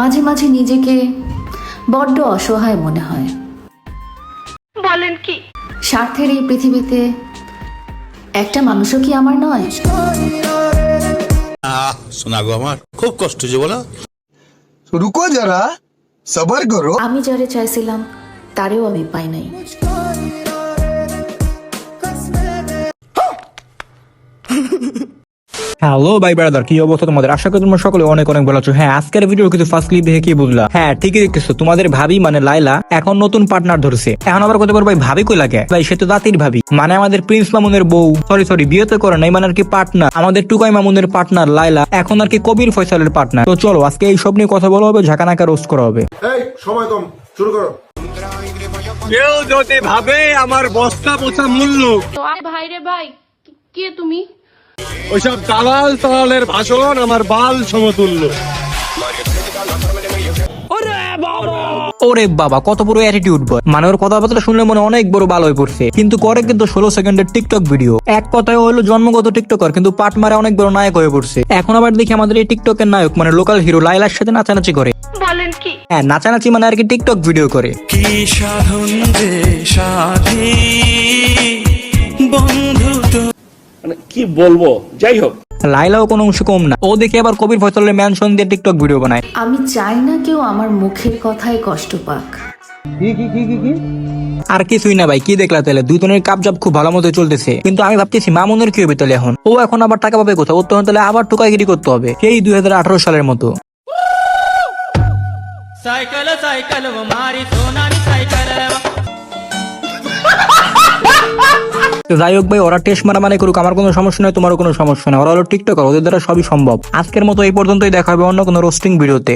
মাঝে মাঝে নিজেকে বড্ড অসহায় মনে হয়। বলেন কি? স্বার্থের এই পৃথিবীতে একটা মানুষও কি আমার নয়? আমার খুব কষ্ট যে বলো। রুকো যারা সবার করো। আমি যারে চাইছিলাম তারেও আমি পাই নাই। হ্যালো ভাই ব্রাদার কি অবস্থা তোমাদের? আশা করি তোমরা সকলে অনেক অনেক ভালো আছো। হ্যাঁ আজকের ভিডিও কিন্তু ফার্স্ট ক্লিপ দেখে কি বুঝলা? হ্যাঁ ঠিকই দেখতেছো। তোমাদের ভাবি মানে লাইলা এখন নতুন পার্টনার ধরছে। এখন আবার কত ভাই ভাবি কই লাগে? ভাই সে তো দাতির ভাবি। মানে আমাদের প্রিন্স মামুনের বউ। সরি সরি বিয়ে তো করে নাই মানে আর কি পার্টনার আমাদের টুকাই মামুনের পার্টনার লাইলা এখন আর কি কবির ফয়সালের পার্টনার তো চলো আজকে এই সব নিয়ে কথা বলা হবে ঝাঁকানাকা রোস্ট করা হবে। এই সময় কম। শুরু করো। কেউ যদি ভাবে আমার বস্তা পোছা মূল্য ভাই রে ভাই কে তুমি? ওইসব দালাল তালালের ভাষণ আমার বাল সমতুল্য। ওরে বাবা! কত বড় অ্যাটিটিউড বয় মানে ওর কথাবার্তা শুনলে মনে অনেক বড় ভালো হয়ে পড়ছে। কিন্তু করে কিন্তু ষোলো সেকেন্ডের টিকটক ভিডিও এক কথায় হলো জন্মগত টিকটকার কিন্তু পাট মারে অনেক বড় নায়ক হয়ে পড়ছে। এখন আবার দেখি আমাদের এই টিকটকের নায়ক মানে লোকাল হিরো লাইলার সাথে নাচানাচি করে। বলেন কি? হ্যাঁ নাচানাচি মানে আর কি টিকটক ভিডিও করে। কি সাধন যে সাধি? কি বলব? যাই হোক। লাইলাও কোনো অংশ কম না। ও দেখে আবার কবির ফয়সলের ম্যানশন দিয়ে টিকটক ভিডিও বানায়। আমি চাই না কেউ আমার মুখের কথায় কষ্ট পাক। আর কিছুই না ভাই কি দেখলা তাহলে? দুজনের কাপজাপ খুব ভালো মতো চলতেছে। কিন্তু আমি ভাবতেছি মামুনের কি হবে তাহলে এখন? ও এখন আবার টাকা পাবে কোথাও ওর তখন তাহলে আবার টুকাগিরি করতে হবে। সেই দুই হাজার আঠারো সালের মতো। সাইকেল সাইকেল মারি সোনানি যাই হোক ভাই, ওরা টেস্ট মারা মানে করুক, আমার কোনো সমস্যা নয় তোমারও কোনো সমস্যা নয় ওরা হলো টিকটক ওদের দ্বারা সবই সম্ভব। আজকের মতো এই পর্যন্তই, দেখা হবে অন্য কোনো রোস্টিং ভিডিওতে